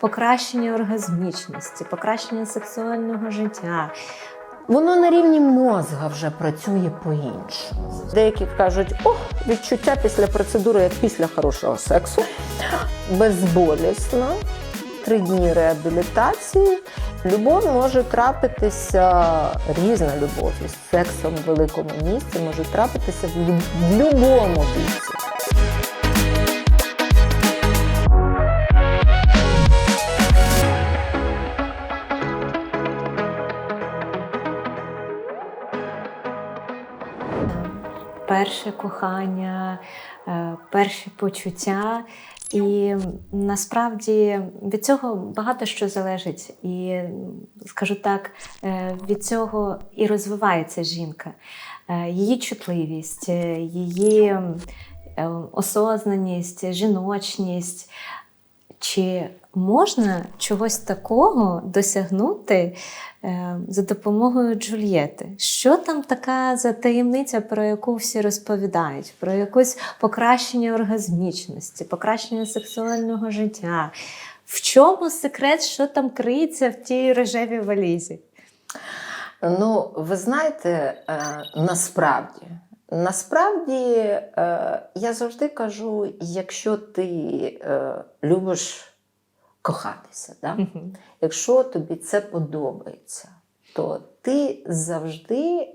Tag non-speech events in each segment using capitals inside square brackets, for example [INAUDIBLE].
покращення оргазмічності, покращення сексуального життя. Воно на рівні мозга вже працює по-іншому. Деякі кажуть, о, відчуття після процедури, як після хорошого сексу, безболісно, три дні реабілітації. Любов може трапитися, різна любов із сексом в великому місці може трапитися в будь-якому віці. Перше кохання, е, перші почуття. І насправді від цього багато що залежить. І скажу так, е, від цього і розвивається жінка. Е, Її чутливість, її е, осознаність, жіночність. Чи можна чогось такого досягнути е, за допомогою Джульєти? Що там така за таємниця, про яку всі розповідають? Про якусь покращення оргазмічності, покращення сексуального життя? В чому секрет, що там криється в тій рожевій валізі? Ну, ви знаєте, е, насправді, насправді е, я завжди кажу, якщо ти любиш кохатися, да? Якщо тобі це подобається, то ти завжди е,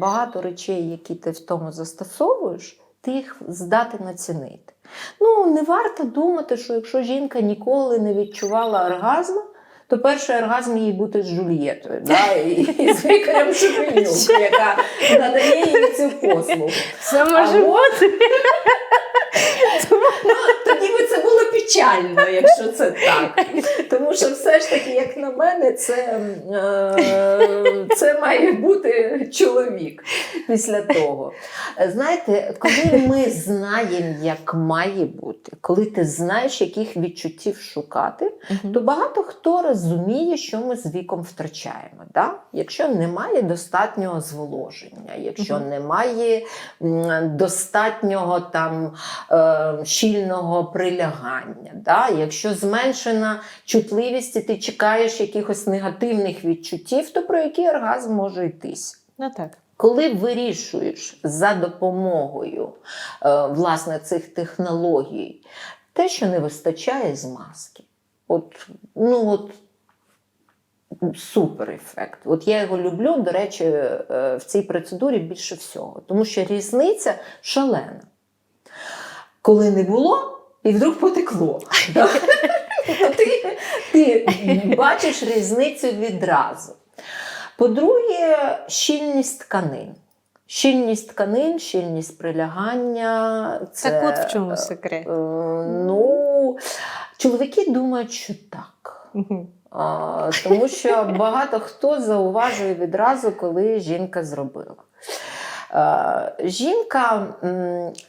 багато речей, які ти в тому застосовуєш, ти їх здатен оцінити. Ну, не варто думати, що якщо жінка ніколи не відчувала оргазму, то перший оргазм їй бути з Джульєтою, да? і, і з лікарем Шепенюк, яка надає їй цю послугу. Це Або- Ну, тоді би це було печально, якщо це так. Тому що все ж таки, як на мене, це, е, це має бути чоловік після того. Знаєте, коли ми знаємо, як має бути, коли ти знаєш, яких відчуттів шукати, то багато хто розуміє, що ми з віком втрачаємо. Да? Якщо немає достатнього зволоження, якщо немає достатнього там е, щільного прилягання, да? якщо зменшена чутливість і ти чекаєш якихось негативних відчуттів, то про який оргазм може йтись? Ну так. Коли вирішуєш за допомогою е, власне цих технологій те, що не вистачає з маски, от, ну от супер ефект. От я його люблю, до речі, е, в цій процедурі більше всього, тому що різниця шалена. Коли не було, і вдруг потекло. [LAUGHS] ти, ти бачиш різницю відразу. По-друге, щільність тканин. Щільність тканин, щільність прилягання. Це, Так от в чому секрет. е, Ну, чоловіки думають, що так. А, тому що багато хто зауважує відразу, коли жінка зробила. Е, Жінка,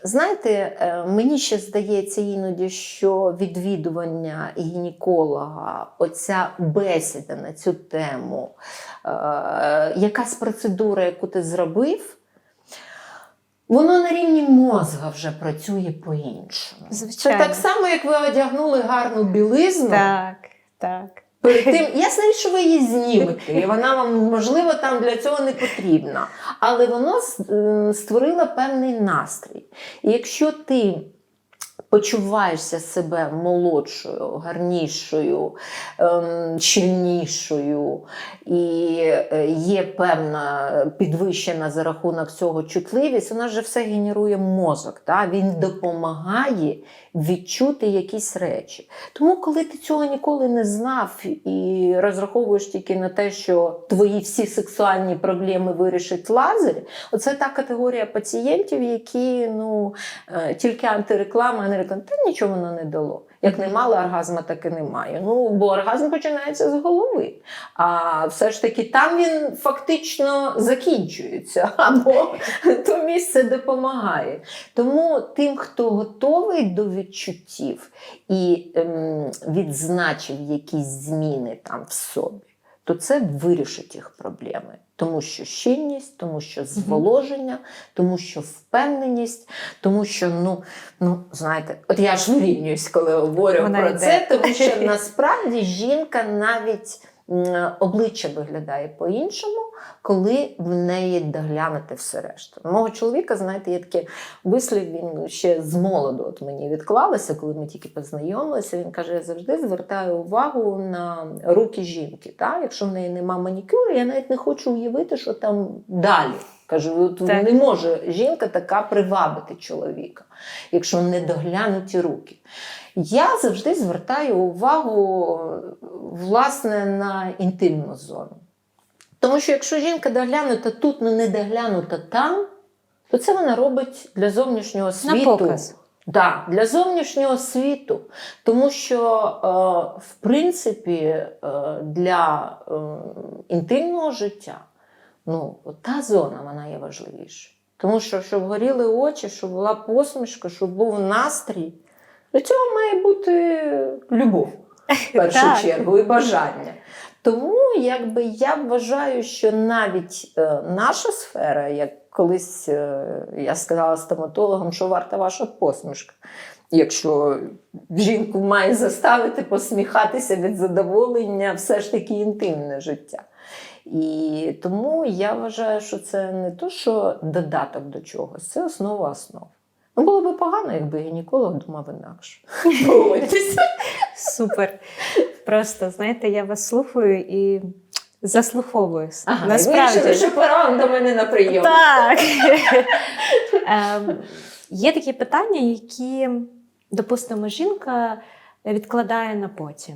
знаєте, е, мені ще здається іноді, що відвідування гінеколога, оця бесіда на цю тему, е, якась процедура, яку ти зробив, воно на рівні мозга вже працює по-іншому. Звичайно. Це так само, як ви одягнули гарну білизну. Так, так. Перед тим, ясно, що ви її знімете, і вона вам, можливо, там для цього не потрібна. Але воно створило певний настрій. І якщо ти почуваєшся себе молодшою, гарнішою, ем, щільнішою, і е, є певна підвищена за рахунок цього чутливість, вона ж все генерує мозок. Та? Він допомагає відчути якісь речі. Тому, коли ти цього ніколи не знав і розраховуєш тільки на те, що твої всі сексуальні проблеми вирішить лазер, оце та категорія пацієнтів, які ну, е, тільки антиреклама, а не. Та нічого воно не дало. Як не мало оргазму, так і немає. Ну, бо оргазм починається з голови. А все ж таки там він фактично закінчується, [LAUGHS] або то місце допомагає. Тому тим, хто готовий до відчуттів і ем, відзначив якісь зміни там в собі, то це вирішить їх проблеми. Тому що щільність, тому що зволоження, тому що впевненість, тому що, ну, ну знаєте, от я ж врівнююсь, коли говорю Вона про йде. це, тому що насправді жінка навіть обличчя виглядає по-іншому, коли в неї доглянути все решта. Мого чоловіка, знаєте, є таке вислів, він ще з молоду от мені відклалося, коли ми тільки познайомилися. Він каже: я завжди звертаю увагу на руки жінки. Та? Якщо в неї нема манікюру, я навіть не хочу уявити, що там далі. Кажу, от Так. не може жінка така привабити чоловіка, якщо не доглянуті руки. Я завжди звертаю увагу власне на інтимну зону. Тому що якщо жінка доглянута тут, але не доглянута там, то це вона робить для зовнішнього світу. показ. Да, для зовнішнього світу. Тому що, е, в принципі, е, для е, інтимного життя ну, та зона вона є важливіша. Тому що, щоб горіли очі, щоб була посмішка, щоб був настрій, до цього має бути любов в [LAUGHS] першу Так. чергу і бажання. Тому якби я вважаю, що навіть е, наша сфера, як колись е, я сказала стоматологам, що варта ваша посмішка. Якщо жінку має заставити посміхатися від задоволення, все ж таки інтимне життя. І тому я вважаю, що це не то, що додаток до чогось, це основа основ. Ну, було би погано, якби гінеколог думав інакше. Супер. Просто знаєте, я вас слухаю і заслуховуюсь. Ага, Насправді. що пора до мене на прийом. Так. [LAUGHS] Ем, Є такі питання, які, допустимо, жінка відкладає на потім.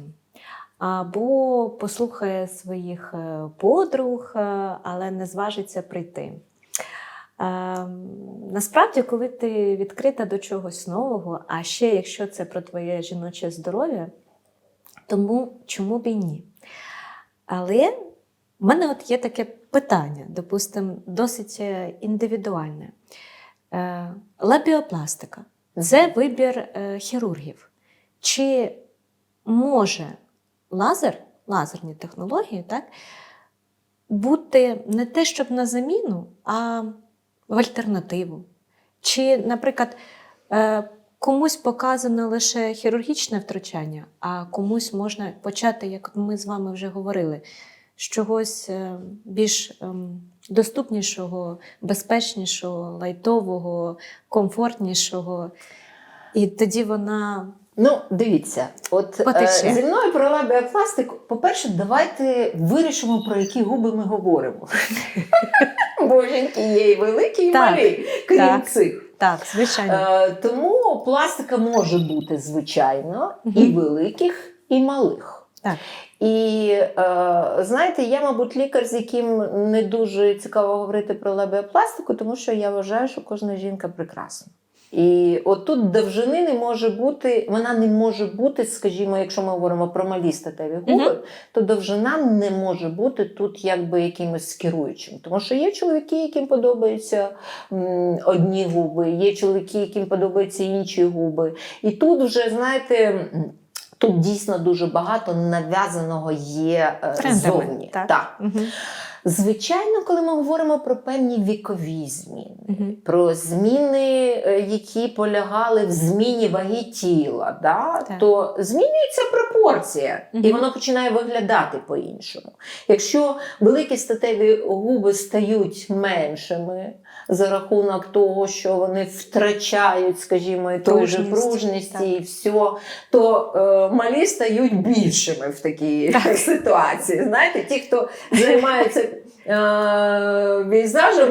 Або послухає своїх е, подруг, е, але не зважиться прийти. Ем, Насправді, коли ти відкрита до чогось нового, а ще якщо це про твоє жіноче здоров'я, тому чому б і ні? Але в мене от є таке питання, допустимо, досить е, індивідуальне. Е, Лабіопластика це вибір е, хірургів. Чи може лазер, лазерні технології, так, бути не те, щоб на заміну, а в альтернативу? Чи, наприклад, е, комусь показано лише хірургічне втручання, а комусь можна почати, як ми з вами вже говорили, з чогось е, більш ем, доступнішого, безпечнішого, лайтового, комфортнішого. І тоді вона Ну, дивіться, от е, зі мною про лабіопластику. По-перше, давайте вирішимо, про які губи ми говоримо. [LAUGHS] Бо жінки є і великі, і Так, малі, крім так. цих. так, звичайно. Е, тому пластика може бути, звичайно, і великих, і малих. Так. І е, знаєте, я, мабуть, лікар, з яким не дуже цікаво говорити про лабіопластику, тому що я вважаю, що кожна жінка прекрасна. І отут довжини не може бути, вона не може бути, скажімо, якщо ми говоримо про малі статеві губи, Мгм. то довжина не може бути тут якби якимось керуючим. Тому що є чоловіки, яким подобаються м, одні губи, є чоловіки, яким подобаються інші губи. І тут вже, знаєте. Тут дійсно дуже багато нав'язаного є е, Трендами, зовні. так. Так. Мгм. Звичайно, коли ми говоримо про певні вікові зміни, Мгм. про зміни, е, які полягали в зміні ваги тіла, да, Так. то змінюється пропорція, і Мгм. воно починає виглядати по-іншому. Якщо великі статеві губи стають меншими за рахунок того, що вони втрачають, скажімо, і той же так. і все, то е, малі стають більшими в такій [LAUGHS] ситуації. Знаєте, ті, хто займаються е,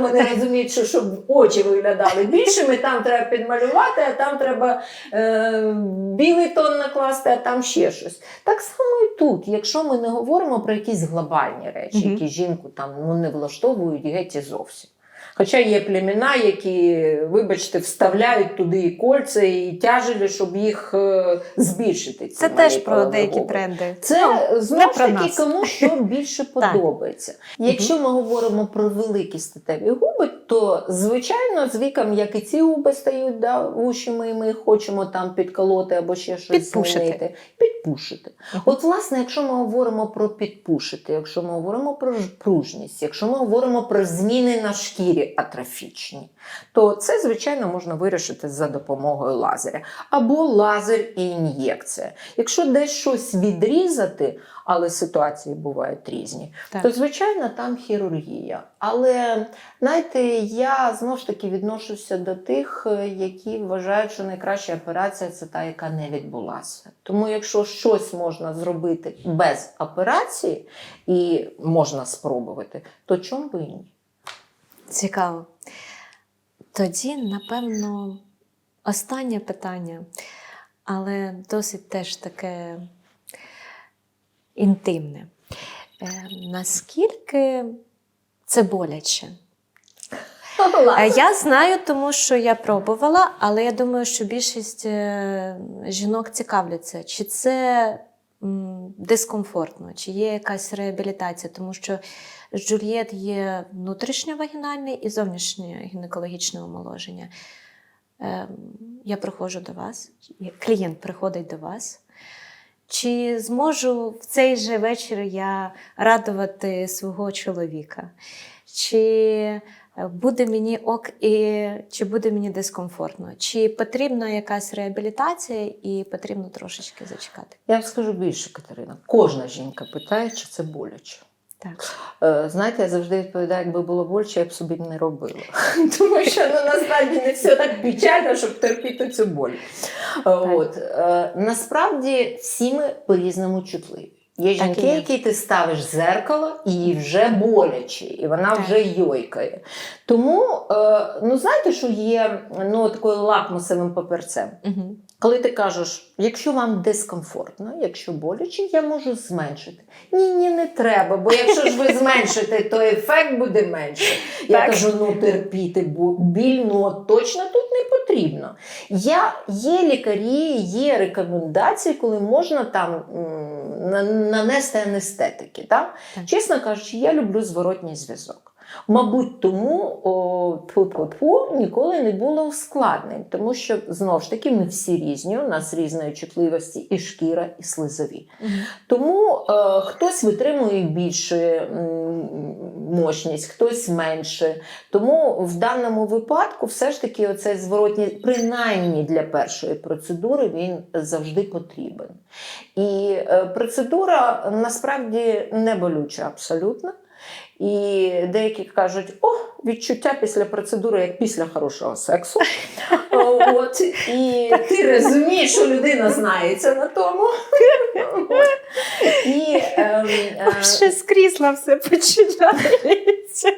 вони розуміють, що щоб очі виглядали більшими, там треба підмалювати, а там треба е, білий тон накласти, а там ще щось. Так само і тут, якщо ми не говоримо про якісь глобальні речі, які жінку там ну, не влаштовують геть і зовсім. Хоча є племена, які, вибачте, вставляють туди і кольця, і тяжелі, щоб їх е, збільшити. Це теж про деякі тренди. Це Ну, знову ж таки кому що [LAUGHS] більше подобається. Якщо ми говоримо про великі статеві губи, то звичайно з віком, як і ці губи стають да, вущими, і ми їх хочемо там підколоти або ще щось Підпушити. змінити. Підпушити. От, власне, якщо ми говоримо про підпушити, якщо ми говоримо про пружність, якщо ми говоримо про зміни на шкірі атрофічні, то це, звичайно, можна вирішити за допомогою лазеря. Або лазер і ін'єкція. Якщо десь щось відрізати, але ситуації бувають різні, Так. то звичайно там хірургія. Але знаєте, я знову ж таки відношуся до тих, е, які вважають, що найкраща операція це та, яка не відбулася. Тому, якщо щось можна зробити без операції і можна спробувати, то чому би і ні? Цікаво. Тоді, напевно, останнє питання, але досить теж таке інтимне. Е, наскільки це боляче? Е, Я знаю, тому що я пробувала, але я думаю, що більшість е, жінок цікавляться, чи це дискомфортно, чи є якась реабілітація, тому що Джульєт є внутрішньовагінальне і зовнішнє гінекологічне омоложення. Е, Я приходжу до вас, клієнт приходить до вас. Чи зможу в цей же вечір я радувати свого чоловіка? Чи буде мені ок, і чи буде мені дискомфортно? Чи потрібна якась реабілітація і потрібно трошечки зачекати? Я скажу більше, Катерина. Кожна жінка питає, чи це боляче. Так. Е, Знаєте, я завжди відповідаю, якби було боляче, я б собі не робила. [LAUGHS] Тому що ну, насправді не все так печально, щоб терпіти цю боль. Е, От. Е, Насправді всі ми по-різному чутливі. Є жінки, є. які ти ставиш зеркало, і їй вже боляче, і вона Так. вже йойкає. Тому, е, ну знаєте, що є ну, такою лакмусовим папірцем. Угу. Коли ти кажеш, якщо вам дискомфортно, якщо боляче, я можу зменшити. Ні, ні, не треба, бо якщо ж ви [LAUGHS] зменшите, то ефект буде менше. Я Так. кажу, ну терпіти бо біль, ну точно тут не потрібно. Я, є лікарі, є рекомендації, коли можна там м, нанести анестетики. Так? Так. Чесно кажучи, я люблю зворотній зв'язок. Мабуть, тому о, тьфу-тьфу-тьфу, ніколи не було ускладнень, тому що знову ж таки ми всі різні, у нас різної чутливості і шкіра, і слизові. Тому е, хтось витримує більше мощність, хтось менше. Тому в даному випадку все ж таки оцей зворотній, принаймні для першої процедури, він завжди потрібен. І е, процедура насправді не болюча абсолютно. І деякі кажуть, о, відчуття після процедури, як після хорошого сексу. [LAUGHS] От, і ти розумієш, що людина знається на тому. І, ем, е, Ще з крісла все починається.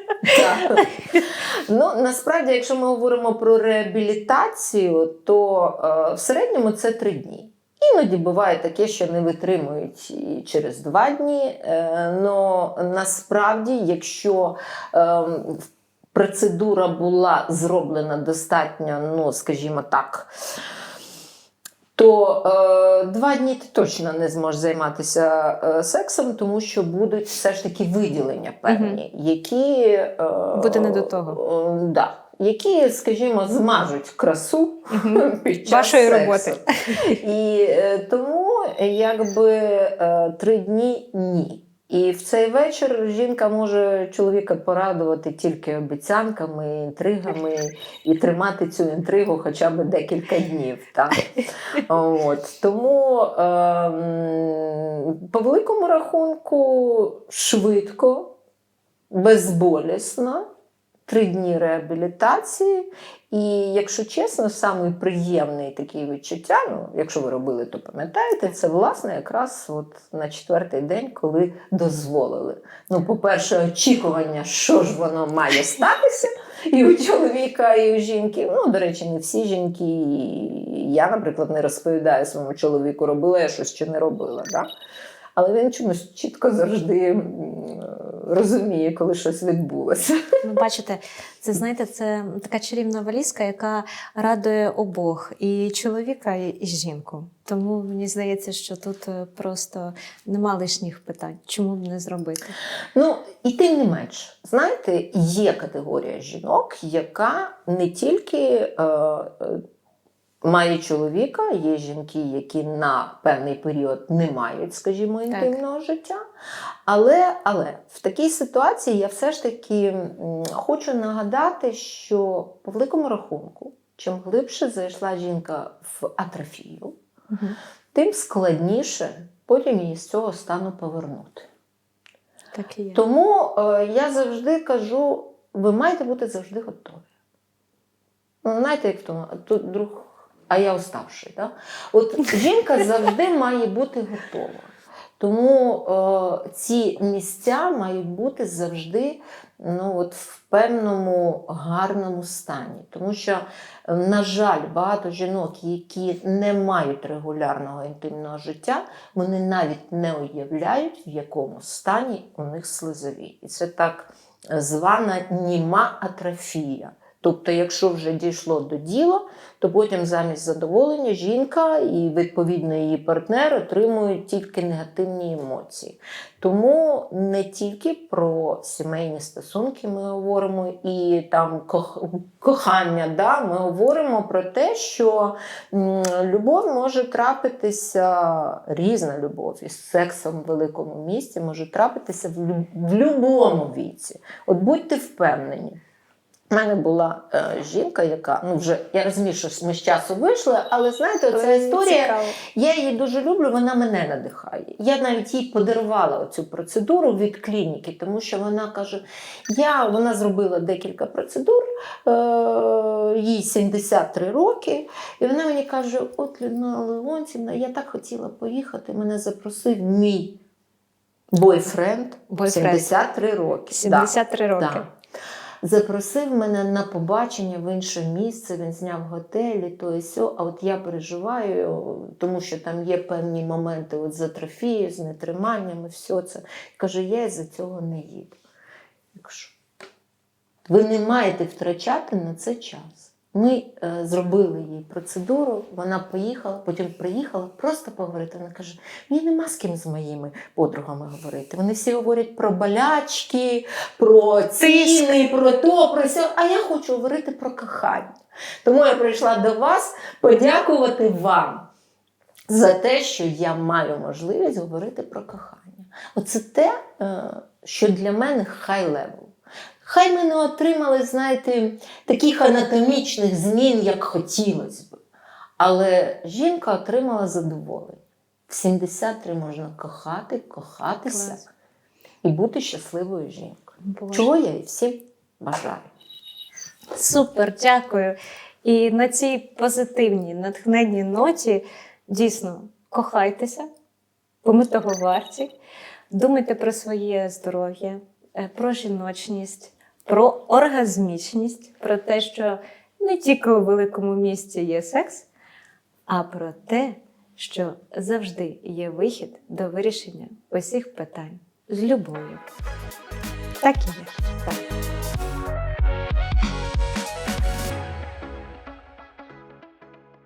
Ну, насправді, якщо ми говоримо про реабілітацію, то е, в середньому це три дні. Іноді буває таке, що не витримують і через два дні. Е, но насправді, якщо е, процедура була зроблена достатньо, ну, скажімо так, то е, два дні ти точно не зможеш займатися е, сексом, тому що будуть все ж таки виділення певні, які е, Буде не до того. Е, да, які, скажімо, змажуть красу [LAUGHS] під час Вашої сексу. роботи. І е, тому якби е, три дні ні. І в цей вечір жінка може чоловіка порадувати тільки обіцянками, інтригами і тримати цю інтригу хоча б декілька днів. Так? От. Тому ем, по великому рахунку швидко, безболісно, три дні реабілітації. І якщо чесно, самий приємний такий відчуття, ну якщо ви робили, то пам'ятаєте, це власне якраз от на четвертий день, коли дозволили. Ну, по-перше, очікування, що ж воно має статися, і у чоловіка, і у жінки. Ну, до речі, не всі жінки. Я, наприклад, не розповідаю своєму чоловіку, робила я щось чи не робила. Да? Але він чомусь чітко завжди розуміє, коли щось відбулося. Ну, бачите, це знаєте, це така чарівна валізка, яка радує обох і чоловіка, і жінку. Тому мені здається, що тут е, просто нема лишніх питань. Чому б не зробити? Ну, і тим не менш, знаєте, є категорія жінок, яка не тільки е, е, має чоловіка, є жінки, які на певний період не мають, скажімо, інтимного життя. Але, але в такій ситуації я все ж таки хочу нагадати, що по великому рахунку, чим глибше зайшла жінка в атрофію, тим складніше потім її з цього стану повернути. Так і є. Тому е, я завжди кажу: ви маєте бути завжди готові. Ну, знаєте, як в тому, тут друг, а я уставший. Да? От жінка завжди має бути готова. Тому е, ці місця мають бути завжди ну, от, в певному гарному стані. Тому що, е, на жаль, багато жінок, які не мають регулярного інтимного життя, вони навіть не уявляють, в якому стані у них слизові. І це так звана німа атрофія. Тобто, якщо вже дійшло до діла, то потім замість задоволення жінка і відповідно її партнер отримують тільки негативні емоції. Тому не тільки про сімейні стосунки ми говоримо і там кох- кохання, да? ми говоримо про те, що любов може трапитися, різна любов із сексом в великому місті може трапитися в будь-якому віці. От будьте впевнені. У мене була е, жінка, яка ну вже я розумію, що ми з часу вийшли, але знаєте, ця історія. Цікаво. Я її дуже люблю, вона мене надихає. Я навіть їй подарувала цю процедуру від клініки, тому що вона каже: я, вона зробила декілька процедур, е, їй 73 роки, і вона мені каже: От Людмила Леонтівна, я так хотіла поїхати. Мене запросив мій бойфренд, Бойфренд. 73 роки. 73 роки. Да. Запросив мене на побачення в інше місце, він зняв готелі, то і сьо. А от я переживаю, тому що там є певні моменти от з атрофією, з нетриманням і все це. Каже, я із-за цього не їду. Якщо ви не маєте втрачати на це час. Ми е, зробили їй процедуру, вона поїхала, потім приїхала просто поговорити. Вона каже: мені нема з ким з моїми подругами говорити. Вони всі говорять про болячки, про ціни, про то, про все. А я хочу говорити про кохання. Тому я прийшла до вас подякувати вам за те, що я маю можливість говорити про кохання. Оце те, е, що для мене хай левел. Хай ми не отримали, знаєте, таких анатомічних змін, як хотілося б. Але жінка отримала задоволення. В 73 можна кохати, кохатися Клас. і бути щасливою жінкою. Боже. Чого я і всім бажаю. Супер, дякую. І на цій позитивній, натхненній ноті дійсно кохайтеся, бо ми того варті. Думайте про своє здоров'я, е, про жіночність, про оргазмічність, про те, що не тільки у великому місті є секс, а про те, що завжди є вихід до вирішення усіх питань з любов'ю. Так і є. Так.